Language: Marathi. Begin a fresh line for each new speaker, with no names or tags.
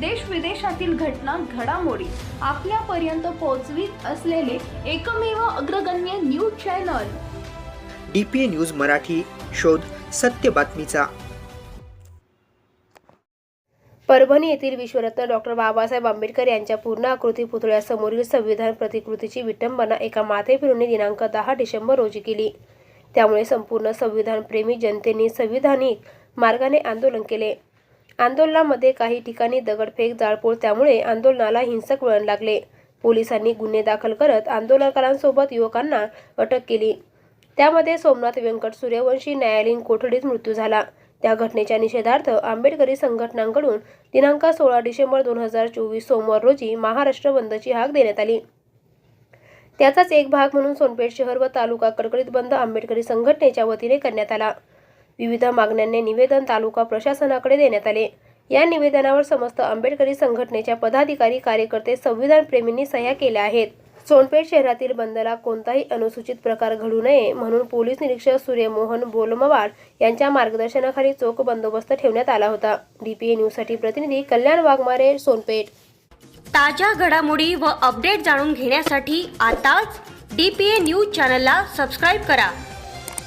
देश विदेशातील घटना घडामोडी आपल्यापर्यंत पोहोचवीत असलेले एकमेव अग्रगण्य news channel.
D P A news Marathi शोध सत्य बातमीचा.
परभणी येथील विश्वरत्न डॉक्टर बाबासाहेब आंबेडकर यांच्या पूर्ण आकृती पुतळ्यासमोरील संविधान प्रतिकृतीची विटंबना एका माथेफिरूने दिनांक दहा डिसेंबर रोजी केली. त्यामुळे संपूर्ण संविधानप्रेमी जनतेने संविधानिक मार्गाने आंदोलन केले. आंदोलनामध्ये काही ठिकाणी दगडफेक जाळपोळ त्यामुळे आंदोलनाला हिंसक वळण लागले. पोलिसांनी गुन्हे दाखल करत आंदोलनकारांसोबत युवकांना अटक केली. त्यामध्ये सोमनाथ व्यंकट सूर्यवंशी न्यायालयीन कोठडीत मृत्यू झाला. त्या घटनेच्या निषेधार्थ आंबेडकरी संघटनांकडून दिनांक सोळा डिसेंबर दोन हजार चोवीस सोमवार रोजी महाराष्ट्र बंदची हाक देण्यात आली. त्याचाच एक भाग म्हणून सोनपेठ शहर व तालुका कडकडीत बंद आंबेडकरी संघटनेच्या वतीने करण्यात आला. विविध मागण्यांनी निवेदन तालुका प्रशासनाकडे देण्यात आले. या निवेदनावर समस्त आंबेडकरी संघटनेच्या पदाधिकारी कार्यकर्ते संविधान प्रेमींनी सह्या केल्या आहेत. सोनपेठ शहरातील बंदला कोणताही अनुसूचित प्रकार घडू नये म्हणून पोलीस निरीक्षक सूर्यमोहन बोलमवाड यांच्या मार्गदर्शनाखाली चोख बंदोबस्त ठेवण्यात आला होता. डीपीए न्यूजसाठी प्रतिनिधी कल्याण वाघमारे सोनपेठ.
ताज्या घडामोडी व अपडेट जाणून घेण्यासाठी आताच डी पी ए न्यूज चॅनलला सबस्क्राईब करा.